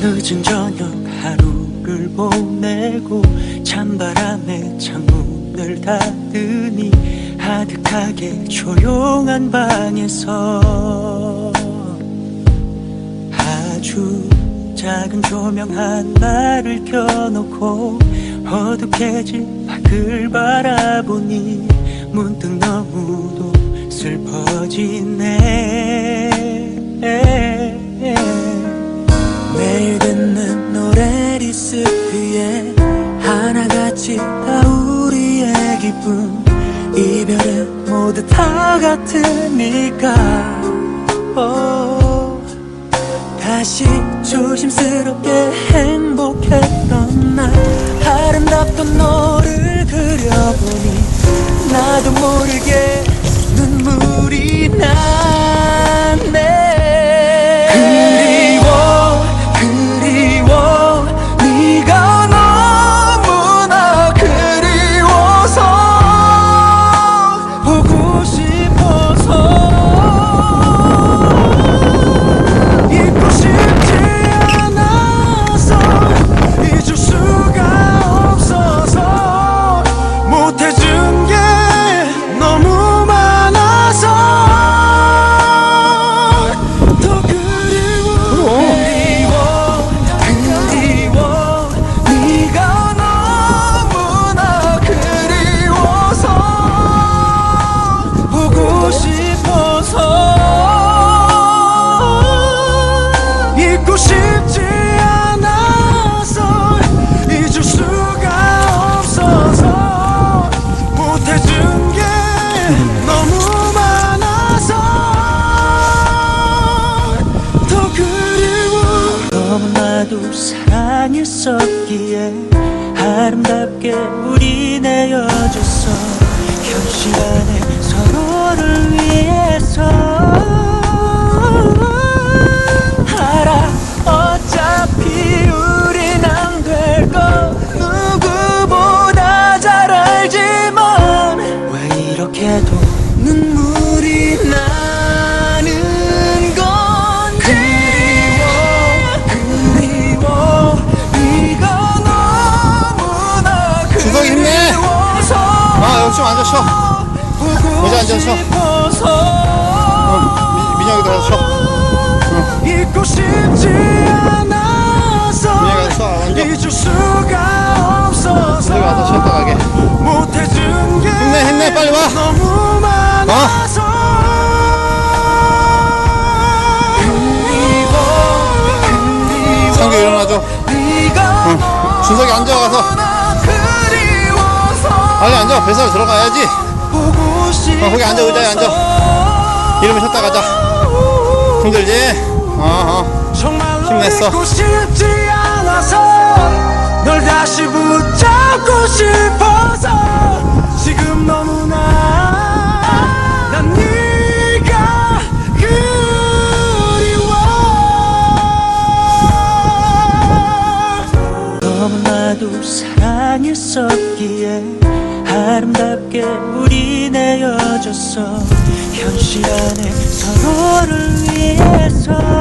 늦은 저녁 하루를 보내고 찬바람에 창문을 닫으니 아득하게 조용한 방에서 아주 작은 조명 하나를 켜놓고 어둑해진 밖을 바라보니 문득 너무도 슬퍼지네 하나같이 다 우리의 기쁨. 이별은 모두 다 같으니까. 오, 다시 조심스럽게 행복했던 날. 아름답던 너 싶어서 잊고 싶지 않아서 잊을 수가 없어서 못해준 게 너무 많아서 더 그리워. 너무나도 사랑했었기에 아름답게 우리 내어졌어. 현실 안에 서로를 이렇게도 눈물이 나는 건 그리워 그리워. 네가 너무나. 그리워서 아 여기 좀 앉아 쉬어 보고 의자 앉아 쉬어. 싶어서 미, 민혁이 들어서. 쉬어 잊고 싶지 않아서 민혁이 쉬어 앉아. 잊을 수가 없어 준석이 앉아 가서 너무나 그리워서 빨리 앉아 뱃살 들어가야지 어, 거기 앉아, 의자에 앉아. 이러면 쉬었다 가자 힘들지? 어어 정말로 힘냈어. 널 다시 붙잡 사랑했었기에 아름답게 우리 내어졌어. 현실 안에 서로를 위해서